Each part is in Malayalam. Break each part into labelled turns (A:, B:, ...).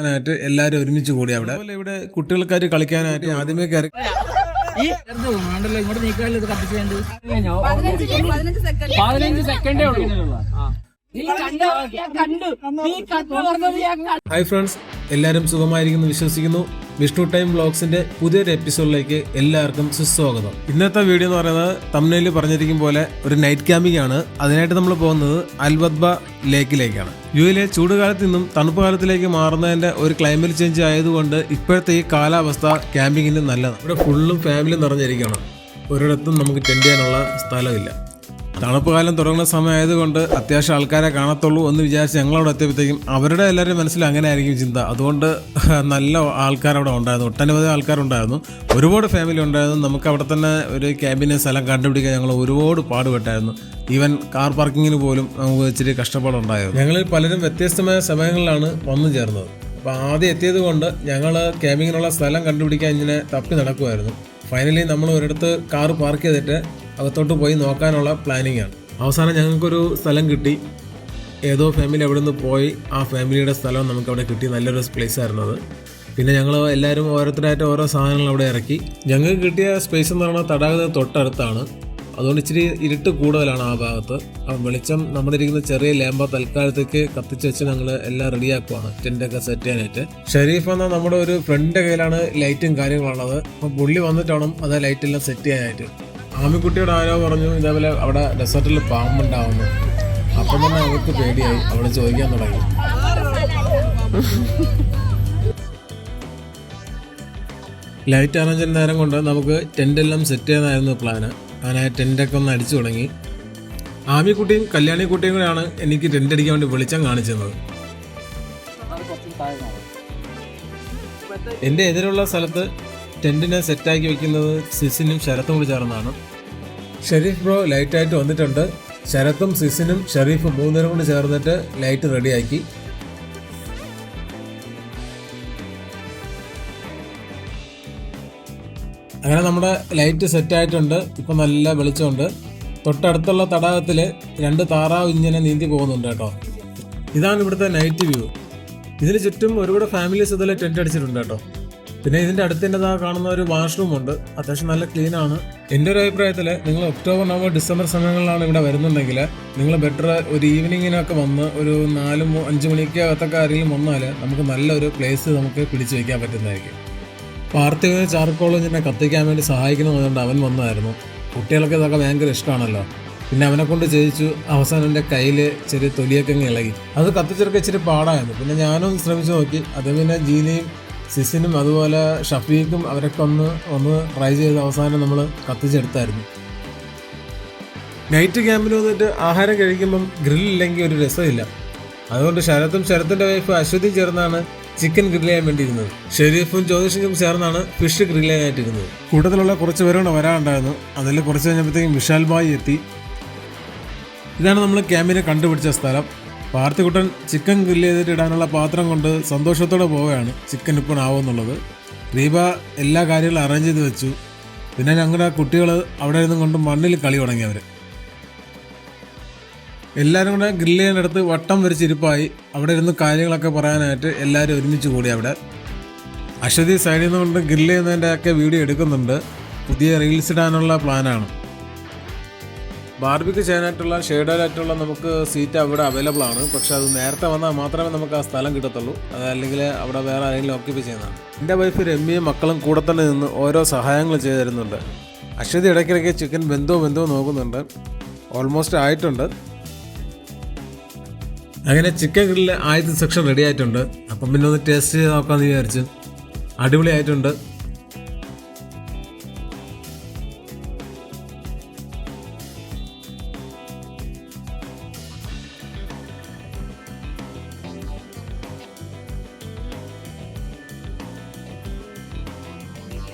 A: ായിട്ട് എല്ലാരും ഒരുമിച്ച് കൂടി അവിടെ. ഇവിടെ കുട്ടികൾക്കാര് കളിക്കാനായിട്ട് ആദ്യമേ കയറി
B: പതിനഞ്ച് സെക്കൻഡേ.
C: ഉള്ളൂ.
A: ഹായ് ഫ്രണ്ട്സ് എല്ലാവരും സുഖമായിരിക്കുന്നു വിശ്വസിക്കുന്നു. വിഷ്ണു ടൈം ബ്ലോഗ്സിന്റെ പുതിയൊരു എപ്പിസോഡിലേക്ക് എല്ലാവർക്കും സുസ്വാഗതം. ഇന്നത്തെ വീഡിയോ എന്ന് പറയുന്നത് തമിഴിൽ പറഞ്ഞിരിക്കും പോലെ ഒരു നൈറ്റ് ക്യാമ്പിംഗ് ആണ്. അതിനായിട്ട് നമ്മൾ പോകുന്നത് അൽബദ്ബ ലേക്കിലേക്കാണ്. യു എയിലെ ചൂടുകാലത്ത് നിന്നും തണുപ്പ് കാലത്തിലേക്ക് മാറുന്നതിന്റെ ഒരു ക്ലൈമറ്റ് ചേഞ്ച് ആയതുകൊണ്ട് ഇപ്പോഴത്തെ ഈ കാലാവസ്ഥ ക്യാമ്പിങ്ങിന് നല്ലതാണ്. ഇവിടെ ഫുള്ളും ഫാമിലി നിറഞ്ഞിരിക്കുകയാണ്. ഒരിടത്തും നമുക്ക് ടെൻഡ് ചെയ്യാനുള്ള സ്ഥലമില്ല. തണുപ്പ് കാലം തുടങ്ങുന്ന സമയമായതുകൊണ്ട് അത്യാവശ്യം ആൾക്കാരെ കാണത്തുള്ളൂ എന്ന് വിചാരിച്ച് ഞങ്ങളവിടെ എത്തിയപ്പോഴത്തേക്കും അവരുടെ എല്ലാവരും മനസ്സിൽ അങ്ങനെ ആയിരിക്കും ചിന്ത. അതുകൊണ്ട് നല്ല ആൾക്കാരവിടെ ഉണ്ടായിരുന്നു. ഒട്ടനവധി ആൾക്കാരുണ്ടായിരുന്നു ഒരുപാട് ഫാമിലി ഉണ്ടായിരുന്നു. നമുക്ക് അവിടെ തന്നെ ഒരു ക്യാബിന് സ്ഥലം കണ്ടുപിടിക്കാൻ ഞങ്ങൾ ഒരുപാട് പാടുപെട്ടായിരുന്നു. ഈവൻ കാർ പാർക്കിങ്ങിന് പോലും നമുക്ക് ഇച്ചിരി കഷ്ടപ്പാടുണ്ടായിരുന്നു. ഞങ്ങളിൽ പലരും വ്യത്യസ്തമായ സമയങ്ങളിലാണ് വന്നു ചേർന്നത്. അപ്പോൾ ആദ്യം എത്തിയത് കൊണ്ട് ഞങ്ങൾ ക്യാമ്പിങ്ങിനുള്ള സ്ഥലം കണ്ടുപിടിക്കാൻ ഇങ്ങനെ തപ്പി നടക്കുമായിരുന്നു ഫൈനലി നമ്മൾ ഒരിടത്ത് കാർ പാർക്ക് ചെയ്തിട്ട് അകത്തോട്ട് പോയി നോക്കാനുള്ള പ്ലാനിങ് ആണ്. അവസാനം ഞങ്ങൾക്കൊരു സ്ഥലം കിട്ടി. ഏതോ ഫാമിലി അവിടെ നിന്ന് പോയി. ആ ഫാമിലിയുടെ സ്ഥലം നമുക്ക് അവിടെ കിട്ടി. നല്ലൊരു പ്ലേസ് ആയിരുന്നു അത്. പിന്നെ ഞങ്ങൾ എല്ലാവരും ഓരോരുത്തരായിട്ട് ഓരോ സാധനങ്ങൾ അവിടെ ഇറക്കി. ഞങ്ങൾക്ക് കിട്ടിയ സ്പേസ് എന്ന് പറഞ്ഞാൽ തടാകത്തിന് തൊട്ടടുത്താണ്. അതുകൊണ്ട് ഇച്ചിരി ഇരുട്ട് കൂടുതലാണ് ആ ഭാഗത്ത്. ആ വെളിച്ചം നമ്മുടെ ഇരിക്കുന്ന ചെറിയ ലേമ്പ തൽക്കാലത്തേക്ക് കത്തിച്ച് വെച്ച് ഞങ്ങൾ എല്ലാം റെഡിയാക്കുവാണ് ടെന്റൊക്കെ സെറ്റ് ചെയ്യാനായിട്ട്. ഷെരീഫ് എന്ന നമ്മുടെ ഒരു ഫ്രണ്ടിന്റെ കയ്യിലാണ് ലൈറ്റും കാര്യങ്ങളുള്ളത്. അപ്പം പുള്ളി വന്നിട്ട് വേണം അത് ലൈറ്റെല്ലാം സെറ്റ് ചെയ്യാനായിട്ട്. ആമിക്കുട്ടിയോട് ആരോ പറഞ്ഞു ഇതേപോലെ അവിടെ ഡെസേർട്ടിൽ പാമ്പുണ്ടാവുന്നു അപ്പം തന്നെ അവർക്ക് പേടിയായി. അവിടെ ചോദിക്കാൻ തുടങ്ങി. ലൈറ്റ് അറേഞ്ച് നേരം കൊണ്ട് നമുക്ക് ടെന്റെല്ലാം സെറ്റ് ചെയ്യാനായിരുന്നു പ്ലാന് അങ്ങനെ ടെന്റൊക്കെ ഒന്ന് അടിച്ചു തുടങ്ങി. ആമിക്കുട്ടിയും കല്യാണിക്കുട്ടിയും കൂടെയാണ് എനിക്ക് ടെന്റ് അടിക്കാൻ വേണ്ടി വെളിച്ചം കാണിച്ചത്. എന്റെ എതിരുള്ള സ്ഥലത്ത് ടെന്റിനെ സെറ്റാക്കി വെക്കുന്നത് സിസിനും ശരത്തും കൂടി ചേർന്നാണ്. ഷെരീഫ് ബ്രോ ലൈറ്റായിട്ട് വന്നിട്ടുണ്ട്. ശരത്തും സിസിനും ഷെരീഫും മൂന്നുപേരും കൂടി ചേർന്നിട്ട് ലൈറ്റ് റെഡിയാക്കി. അങ്ങനെ നമ്മുടെ ലൈറ്റ് സെറ്റ് ആയിട്ടുണ്ട് ഇപ്പം നല്ല വെളിച്ചമുണ്ട്. തൊട്ടടുത്തുള്ള തടാകത്തിൽ രണ്ട് താറാവ് ഇങ്ങനെ നീന്തി പോകുന്നുണ്ട് കേട്ടോ. ഇതാണ് ഇവിടുത്തെ നൈറ്റ് വ്യൂ ഇതിന് ചുറ്റും ഒരുപാട് ഫാമിലീസ് ഇതിൽ ടെന്റ് അടിച്ചിട്ടുണ്ട് കേട്ടോ. പിന്നെ ഇതിന്റെ അടുത്ത് തന്നെ കാണുന്ന ഒരു വാഷ്റൂം ഉണ്ട്. അത്യാവശ്യം നല്ല ക്ലീൻ ആണ്. എന്റെ ഒരു അഭിപ്രായത്തിൽ നിങ്ങൾ ഒക്ടോബർ നവംബർ ഡിസംബർ സമയങ്ങളിലാണ് ഇവിടെ വരുന്നുണ്ടെങ്കിൽ നിങ്ങൾ ബെറ്റർ ഒരു ഈവനിങ്ങിനൊക്കെ വന്ന് ഒരു നാല് അഞ്ച് മണിക്ക് അകത്തൊക്കെ ആരെങ്കിലും വന്നാൽ നമുക്ക് നല്ലൊരു പ്ലേസ് നമുക്ക് പിടിച്ചു വെക്കാൻ പറ്റുന്നതായിരിക്കും. പാർത്ഥിവിന് ചാർക്കോൾ ഇങ്ങനെ കത്തിക്കാൻ വേണ്ടി സഹായിക്കണമെന്നുകൊണ്ട് അവൻ വന്നായിരുന്നു. കുട്ടികൾക്ക് ഇതൊക്കെ ഭയങ്കര ഇഷ്ടമാണല്ലോ. പിന്നെ അവനെ കൊണ്ട് ചേച്ചു അവസാനം എന്റെ കയ്യിൽ ചെറിയ തൊലിയൊക്കെ ഇളകി. അത് കത്തിച്ചെടുക്കാൻ ഇച്ചിരി പാടായിരുന്നു. പിന്നെ ഞാനും ശ്രമിച്ചു നോക്കി. അത് പിന്നെ ജീനയും സിസിനും അതുപോലെ ഷഫീഖും അവരൊക്കെ ഒന്ന് ഒന്ന് ട്രൈ ചെയ്ത് അവസാനം നമ്മൾ കത്തിച്ചെടുത്തായിരുന്നു. നൈറ്റ് ക്യാമ്പിൽ വന്നിട്ട് ആഹാരം കഴിക്കുമ്പം ഗ്രില്ലില്ലെങ്കിൽ ഒരു രസമില്ല. അതുകൊണ്ട് ശരത്തും ശരത്തിന്റെ വൈഫ് അശ്വതി ചേർന്നാണ് ചിക്കൻ ഗ്രില്ല് ചെയ്യാൻ വേണ്ടിയിരുന്നത്. ഷെരീഫും ജ്യോതിഷിനും ചേർന്നാണ് ഫിഷ് ഗ്രില്ല് ചെയ്യാനായിട്ടിരുന്നത്. കൂട്ടത്തിലുള്ള കുറച്ച് പേരോട് വരാനുണ്ടായിരുന്നു. അതിൽ കുറച്ച് കഴിഞ്ഞപ്പോഴത്തേക്കും വിശാൽ ബായി എത്തി. ഇതാണ് നമ്മൾ ക്യാമ്പിനെ കണ്ടുപിടിച്ച സ്ഥലം. പാർത്തിക്കുട്ടൻ ചിക്കൻ ഗ്രില്ല് ചെയ്തിട്ട് ഇടാനുള്ള പാത്രം കൊണ്ട് സന്തോഷത്തോടെ പോവുകയാണ് ചിക്കൻ ഇപ്പോൾ ആവുമെന്നുള്ളത് ദീപ എല്ലാ കാര്യങ്ങളും അറേഞ്ച് ചെയ്ത് വെച്ചു. പിന്നെ ഞങ്ങളുടെ കുട്ടികൾ അവിടെ നിന്നും കൊണ്ട് മണ്ണിൽ കളി തുടങ്ങി അവർ എല്ലാവരും കൂടെ ഗ്രില്ല് ചെയ്യാനടുത്ത് വട്ടം വരച്ചിരിപ്പായി അവിടെ ഇരുന്ന് കാര്യങ്ങളൊക്കെ പറയാനായിട്ട് എല്ലാവരും ഒരുമിച്ച് കൂടി അവിടെ. അശ്വതി സൈഡിൽ നിന്നുകൊണ്ട് ഗ്രില്ല് ചെയ്യുന്നതിന്റെ ഒക്കെ വീഡിയോ എടുക്കുന്നുണ്ട്. പുതിയ റീൽസ് ഇടാനുള്ള പ്ലാനാണ് ബാർബിക്ക് ചെയ്യാനായിട്ടുള്ള ഷെയ്ഡായിട്ടുള്ള നമുക്ക് സീറ്റ് അവിടെ അവൈലബിൾ ആണ്. പക്ഷേ അത് നേരത്തെ വന്നാൽ മാത്രമേ നമുക്ക് ആ സ്ഥലം കിട്ടത്തുള്ളൂ. അല്ലെങ്കിൽ അവിടെ വേറെ ആരെങ്കിലും ഓക്യുപ്പൈ ചെയ്യുന്നതാണ്. എന്റെ വൈഫ് രമ്യയും മക്കളും കൂടെ തന്നെ നിന്ന് ഓരോ സഹായങ്ങൾ ചെയ്തു തരുന്നുണ്ട് അശ്വതി ഇടയ്ക്കിടയ്ക്ക് ചിക്കൻ ബന്ധോ ബന്ധോ നോക്കുന്നുണ്ട്. ഓൾമോസ്റ്റ് ആയിട്ടുണ്ട്. അങ്ങനെ ചിക്കൻ ഗ്രില്ല് ആദ്യത്തെ സെക്ഷൻ റെഡി ആയിട്ടുണ്ട്. അപ്പം പിന്നെ ഒന്ന് ടേസ്റ്റ് ചെയ്ത് നോക്കാമെന്ന് വിചാരിച്ചു. അടിപൊളിയായിട്ടുണ്ട്.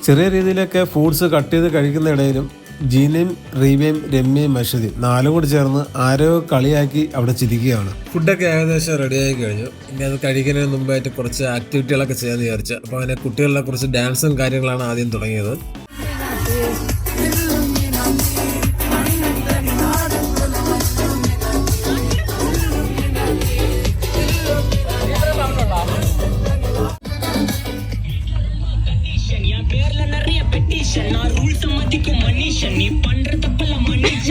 A: ചെറിയ രീതിയിലൊക്കെ ഫ്രൂട്ട്സ് കട്ട് ചെയ്ത് കഴിക്കുന്ന ഇടയിലും ജീനയും റീബയും രമ്യയും അശ്വതി നാലും കൂടി ചേർന്ന് ആരോ കളിയാക്കി അവിടെ ചിരിക്കുകയാണ്. ഫുഡൊക്കെ ഏകദേശം റെഡിയായി കഴിഞ്ഞു. ഇനി അത് കഴിക്കുന്നതിന് മുമ്പായിട്ട് കുറച്ച് ആക്ടിവിറ്റികളൊക്കെ ചെയ്യാൻ വിചാരിച്ചു. അപ്പോൾ അതിനെ കുട്ടികളുടെ കുറച്ച് ഡാൻസും കാര്യങ്ങളാണ് ആദ്യം തുടങ്ങിയത്.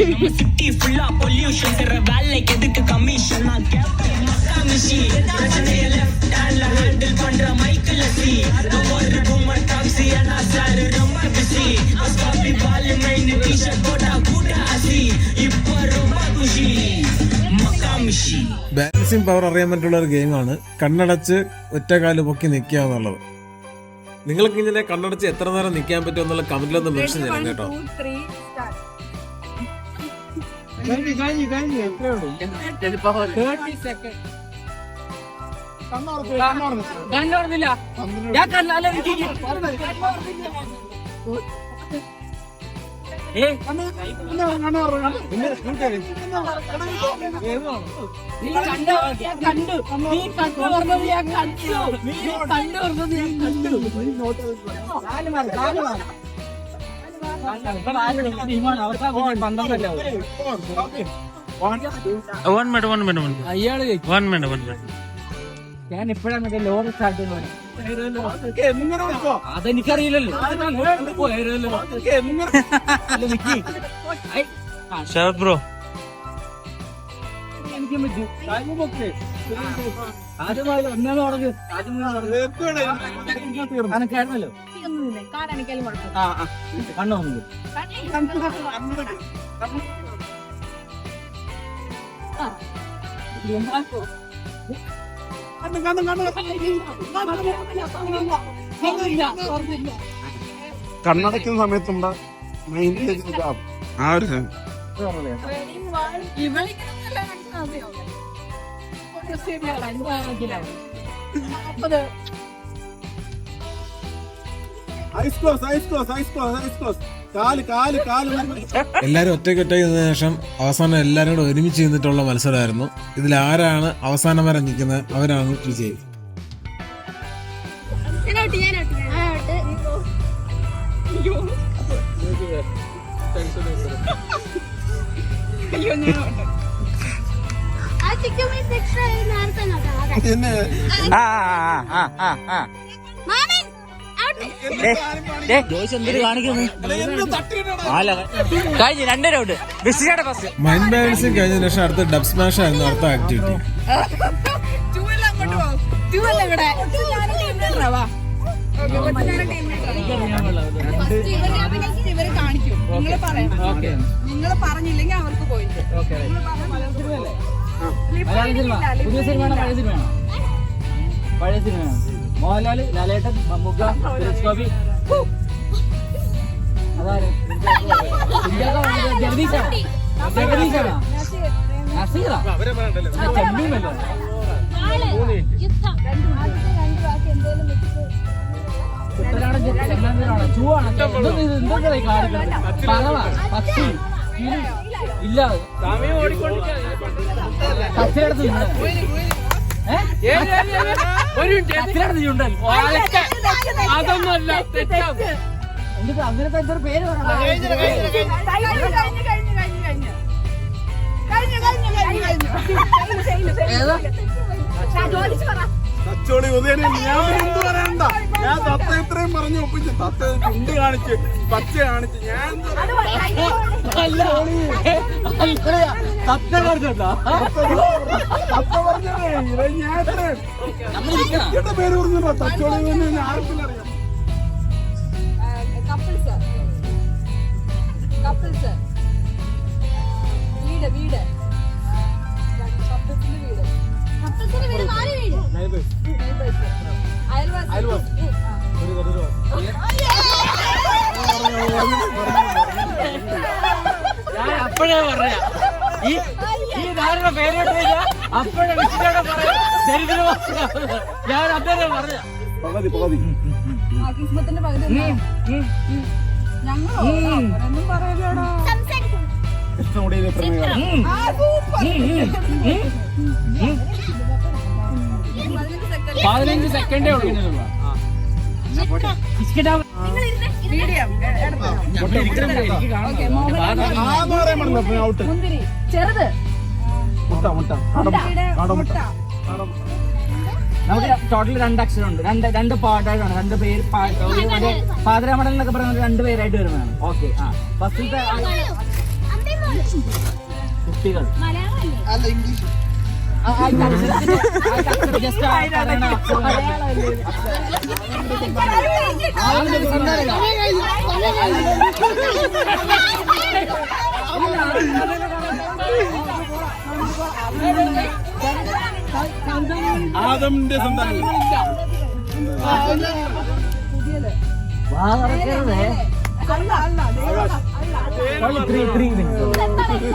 D: நம்ம சிட்டி ஃபுல்லா பொல்யூஷன் தர வேலைக்கு எதுக்கு கமிஷன் நான் கேப்டன் மக்கா மிஷி பிரச்சனைய லெஃப்ட் ஹேண்ட்ல ஹேண்டில் பண்ற மைக்கிள் சி ஒரு பூமர் டாக்ஸி அண்ணா சார் ரொம்ப பிஸி காபி பால் மெயின் டி-ஷர்ட் போட்டா கூட்ட அசி இப்ப ரொம்ப குஷி மக்கா மிஷி
A: ബാലൻസിങ് പവർ അറിയാൻ പറ്റുള്ള ഒരു ഗെയിമാണ് കണ്ണടച്ച് ഒറ്റ കാല് പൊക്കി നിൽക്കുക എന്നുള്ളത് നിങ്ങൾക്ക് ഇങ്ങനെ കണ്ണടച്ച് എത്ര നേരം നിൽക്കാൻ പറ്റും എന്നുള്ള കമന്റിലൊന്ന് മെൻഷൻ ചെയ്യണം കേട്ടോ.
C: തേർട്ടി സെക്കൻഡ് കണ്ണോർന്നില്ല ഞാൻ കണ്ണല്ല എനിക്ക് one minute one minute one minute one minute one minute ഞാൻ ഇപ്പോഴാണ് മറ്റേ ലോറി സ്റ്റാർട്ട് പറഞ്ഞു അതെനിക്കറിയില്ലല്ലോ
E: ആദ്യമായിട്ട് ബ്രോ.
C: ആ.
F: കണ്ണടയ്ക്കുന്ന സമയത്തുണ്ട eyes close eyes close eyes close eyes close.
A: എല്ലാരും ഒറ്റയ്ക്ക് ഒറ്റയ്ക്ക് നിന്ന ശേഷം അവസാനം എല്ലാരും കൂടെ ഒരുമിച്ച് നിന്നിട്ടുള്ള മത്സരമായിരുന്നു. ഇതിൽ ആരാണ് അവസാനം വരെ നിൽക്കുന്നത്? അവരാണ് വിജയി.
B: ആ ആ
F: ആ
B: ആ ആ.
C: കഴിഞ്ഞു രണ്ട് റൗണ്ട് ബിസിയുടെ ബസ്
A: മൈൻഡ് ബാലൻസിങ് കഴിഞ്ഞ ശേഷം അടുത്ത ഡബ് സ്മാഷ് ആയിരുന്നു അടുത്ത ആക്ടിവിറ്റി
B: ഇവർ കാണിക്കും. നിങ്ങൾ പറയണം. നിങ്ങൾ പറഞ്ഞില്ലെങ്കിൽ അവർക്ക് പോയിട്ട്
C: സിനിമ. പുതിയ സിനിമയാണോ പഴയ സിനിമയാണോ? പഴയ സിനിമയാണ്? മോഹൻലാൽ ലാലേട്ടൻ മമ്മൂക്ക ഗോപി. അതാണ് ജഗദീഷാണ് ജഗദീഷാണ് പറവ പക്ഷി അതൊന്നല്ല എന്നിട്ട് അങ്ങനത്തെ എന്തൊരു പേര്
B: ഏതാ?
F: കച്ചോളി ഉദയനെ ഞാൻ എന്ത് പറയണ്ട? ഞാൻ തത്തയും ഒപ്പിച്ചു തത്ത ചുണ്ട് കാണിച്ച് പച്ച കാണിച്ച് ഞാൻ
C: അല്ല സത്യം പറഞ്ഞോ
F: തത്ത പറഞ്ഞതേ? ഇത് ഞാൻ എന്റെ പേര് പറഞ്ഞോ തച്ചോളി ഉദയനെ ആർക്കും അറിയാം.
B: കപ്പിൾസ് വീട് വീട്. കപ്പിൾസിന്റെ വീട്. കപ്പിൾസിന്റെ വീട് നാല് വീട്
C: പറയാ ഈ ഈ ധാരണ പേരോട്ട് കഴിഞ്ഞാൽ അപ്പോഴെ വിഷ്ണുടെ പറയാം ദരിദ്ര ഞാൻ അന്നേരം പറഞ്ഞ.
B: ഞങ്ങളോ? പതിനഞ്ച്
C: സെക്കൻഡേ. ഉള്ളൂ.
B: മുന്തിരി ചെറുത്.
F: മുട്ട മുട്ട.
B: മുട്ടയുടെ
F: കാടമുട്ട.
B: മുട്ട.
C: നമുക്ക് ടോട്ടൽ രണ്ട് അക്ഷരം ഉണ്ട്. രണ്ട് രണ്ട് പാട്ടായിട്ടാണ് രണ്ട് പേര് പാതിരാമടൽ എന്നൊക്കെ പറയുന്നത് രണ്ട് പേരായിട്ട് വരുന്നതാണ്. ഓക്കെ ആ. ഫസ്റ്റത്തെ കുട്ടികൾ.
B: മലയാളമല്ലേ?
F: അല്ല ഇംഗ്ലീഷ്. ആദമിന്റെ സന്താനം.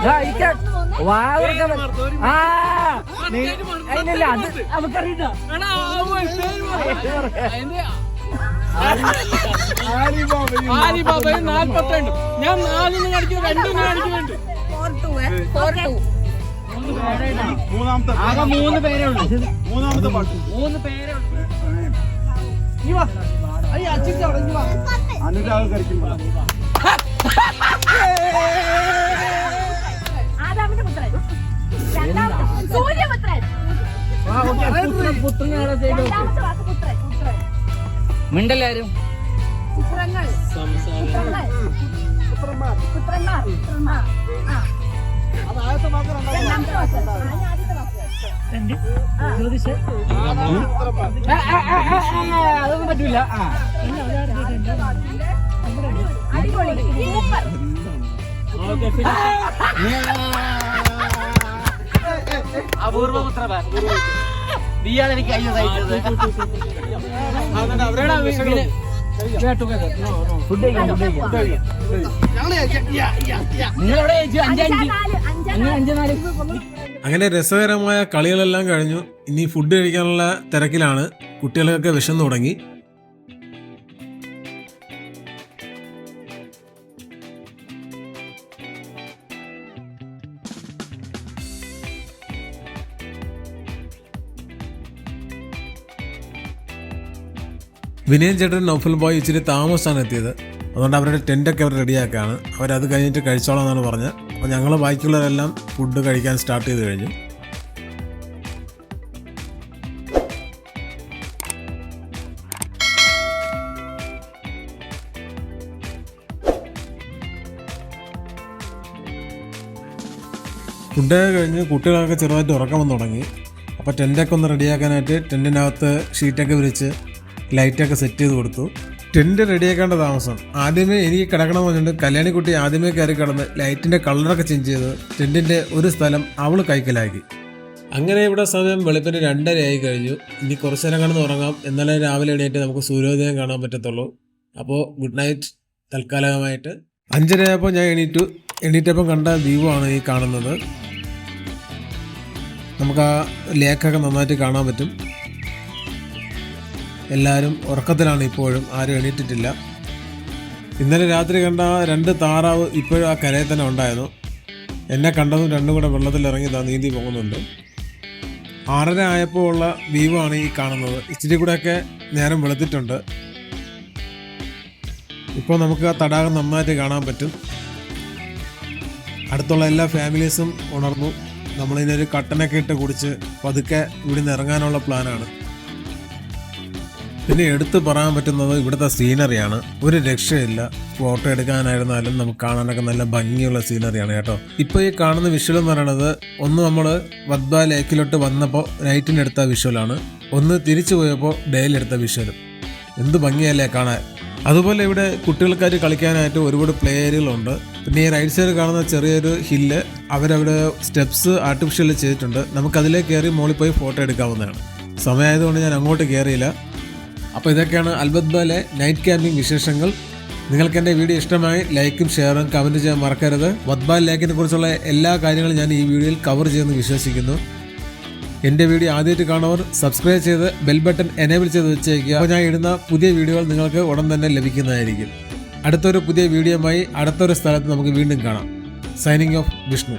C: വാ ഇരിക്കാൻ. അതിനല്ല, അത് നമുക്കറിയില്ല.
F: നാൽപ്പത്തിരണ്ട് ഞാൻ നാലിന് കാണിക്കുന്നു രണ്ടിന് കാണിക്കുന്നുണ്ട് മൂന്നാമത്തെ
C: ആകെ മൂന്ന് പേരേ ഉള്ളൂ.
F: മൂന്നാമത്തെ പാട്ട്.
C: മൂന്ന് പേരേ ഉള്ളൂ.
F: അനുരാഗ് കരിക്കുമ്പോ
C: ആ, അതൊന്നും പറ്റൂല. ആ.
B: അടിപൊളി. സൂപ്പർ.
C: അപൂർവ പുത്രമാൻ നീയാണ് എനിക്ക് അയ്യോ സഹിച്ചത്
A: അങ്ങനെ രസകരമായ കളികളെല്ലാം കഴിഞ്ഞു. ഇനി ഫുഡ് കഴിക്കാനുള്ള തിരക്കിലാണ് കുട്ടികൾക്കൊക്കെ വിശന്നു തുടങ്ങി. വിനയൻ ചേട്ടൻ നൗഫൽ ബോയ് ഇച്ചിരി താമസമാണ് എത്തിയത്. അതുകൊണ്ട് അവരുടെ ടെന്റൊക്കെ അവർ റെഡിയാക്കുകയാണ്. അവരത് കഴിഞ്ഞിട്ട് കഴിച്ചോളാം എന്നാണ് പറഞ്ഞത്. അപ്പോൾ ഞങ്ങൾ ബാക്കിയുള്ളവരെല്ലാം ഫുഡ് കഴിക്കാൻ സ്റ്റാർട്ട് ചെയ്ത് കഴിഞ്ഞു. ഫുഡ് കഴിഞ്ഞ് കുട്ടികളൊക്കെ ചെറുതായിട്ട് ഉറക്കം വന്ന് തുടങ്ങി. അപ്പോൾ ടെന്റൊക്കെ ഒന്ന് റെഡിയാക്കാനായിട്ട് ടെന്റിനകത്ത് ഷീറ്റൊക്കെ വിരിച്ച് ലൈറ്റൊക്കെ സെറ്റ് ചെയ്ത് കൊടുത്തു. ടെന്റ് റെഡിയാക്കേണ്ട താമസം. ആദ്യമേ എനിക്ക് കിടക്കണം പറഞ്ഞിട്ട് കല്യാണിക്കുട്ടി ആദ്യമേ കയറി കിടന്ന് ലൈറ്റിന്റെ കളറൊക്കെ ചേഞ്ച് ചെയ്ത് ടെന്റിന്റെ ഒരു സ്ഥലം അവൾ കൈക്കലാക്കി. അങ്ങനെ ഇവിടെ സമയം വെളുപ്പിന് രണ്ടരയായി കഴിഞ്ഞു. ഇനി കുറച്ച് നേരം കിടന്ന് ഉറങ്ങാം. എന്നാലേ രാവിലെ എണീറ്റ് നമുക്ക് സൂര്യോദയം കാണാൻ പറ്റത്തുള്ളൂ. അപ്പോൾ ഗുഡ് നൈറ്റ് തൽക്കാലികമായിട്ട് അഞ്ചരയായപ്പോൾ ഞാൻ എണീറ്റു. എണീറ്റപ്പം കണ്ട വ്യൂ ആണ് ഈ കാണുന്നത്. നമുക്ക് ആ ലേക്കൊക്കെ നന്നായിട്ട് കാണാൻ പറ്റും. എല്ലാവരും ഉറക്കത്തിലാണ് ഇപ്പോഴും. ആരും എണീറ്റിട്ടില്ല. ഇന്നലെ രാത്രി കണ്ട രണ്ട് താറാവ് ഇപ്പോഴും ആ കരയിൽ തന്നെ ഉണ്ടായിരുന്നു. എന്നെ കണ്ടതും രണ്ടും കൂടെ വെള്ളത്തിലിറങ്ങി ഇതാ നീന്തി പോകുന്നുണ്ട്. ആറര ആയപ്പോൾ ഉള്ള വ്യൂ ആണ് ഈ കാണുന്നത്. ഇച്ചിരി കൂടെയൊക്കെ നേരം വെളുത്തിട്ടുണ്ട്. ഇപ്പോൾ നമുക്ക് ആ തടാകം നന്നായിട്ട് കാണാൻ പറ്റും. അടുത്തുള്ള എല്ലാ ഫാമിലീസും ഉണർന്നു. നമ്മളിതിനൊരു കട്ടനൊക്കെ ഇട്ട് കുടിച്ച് പതുക്കെ ഇവിടുന്ന് ഇറങ്ങാനുള്ള പ്ലാനാണ്. പിന്നെ എടുത്തു പറയാൻ പറ്റുന്നത് ഇവിടുത്തെ സീനറിയാണ് ഒരു രക്ഷയില്ല. ഫോട്ടോ എടുക്കാനായിരുന്നാലും നമുക്ക് കാണാനൊക്കെ നല്ല ഭംഗിയുള്ള സീനറിയാണ് കേട്ടോ. ഇപ്പോൾ ഈ കാണുന്ന വിഷ്വൽ എന്ന് പറയുന്നത് ഒന്ന് നമ്മൾ വദ്ബ ലേക്കിലോട്ട് വന്നപ്പോൾ നൈറ്റിന് എടുത്ത വിഷ്വലാണ് ഒന്ന് തിരിച്ചു പോയപ്പോൾ ഡേയിൽ എടുത്ത വിഷ്വലും എന്ത് ഭംഗിയല്ലേ കാണാൻ. അതുപോലെ ഇവിടെ കുട്ടികൾക്കാർ കളിക്കാനായിട്ട് ഒരുപാട് പ്ലേ ഏരിയകളുണ്ട് പിന്നെ ഈ റൈറ്റ് സൈഡ് കാണുന്ന ചെറിയൊരു ഹില്ല് അവരവിടെ സ്റ്റെപ്സ് ആർട്ടിഫിഷ്യൽ ചെയ്തിട്ടുണ്ട്. നമുക്ക് അതിലേക്ക് കയറി മുകളിൽ പോയി ഫോട്ടോ എടുക്കാവുന്നതാണ്. സമയമായതുകൊണ്ട് ഞാൻ അങ്ങോട്ട് കയറിയില്ല. അപ്പോൾ ഇതൊക്കെയാണ് അൽബത് ബാലെ നൈറ്റ് ക്യാമ്പിംഗ് വിശേഷങ്ങൾ. നിങ്ങൾക്ക് എന്റെ വീഡിയോ ഇഷ്ടമായി ലൈക്കും ഷെയറും കമന്റ് ചെയ്യാൻ മറക്കരുത്. വദ്ബാൽ ലേക്കിനെ കുറിച്ചുള്ള എല്ലാ കാര്യങ്ങളും ഞാൻ ഈ വീഡിയോയിൽ കവർ ചെയ്യുമെന്ന് വിശ്വസിക്കുന്നു. എന്റെ വീഡിയോ ആദ്യമായിട്ട് കാണുന്നവർ സബ്സ്ക്രൈബ് ചെയ്ത് ബെൽ ബട്ടൺ എനേബിൾ ചെയ്ത് വെച്ചേക്കുക. അപ്പോൾ ഞാൻ ഇടുന്ന പുതിയ വീഡിയോകൾ നിങ്ങൾക്ക് ഉടൻ തന്നെ ലഭിക്കുന്നതായിരിക്കും. അടുത്തൊരു പുതിയ വീഡിയോയുമായി അടുത്തൊരു സ്ഥലത്ത് നമുക്ക് വീണ്ടും കാണാം. Signing off Vishnu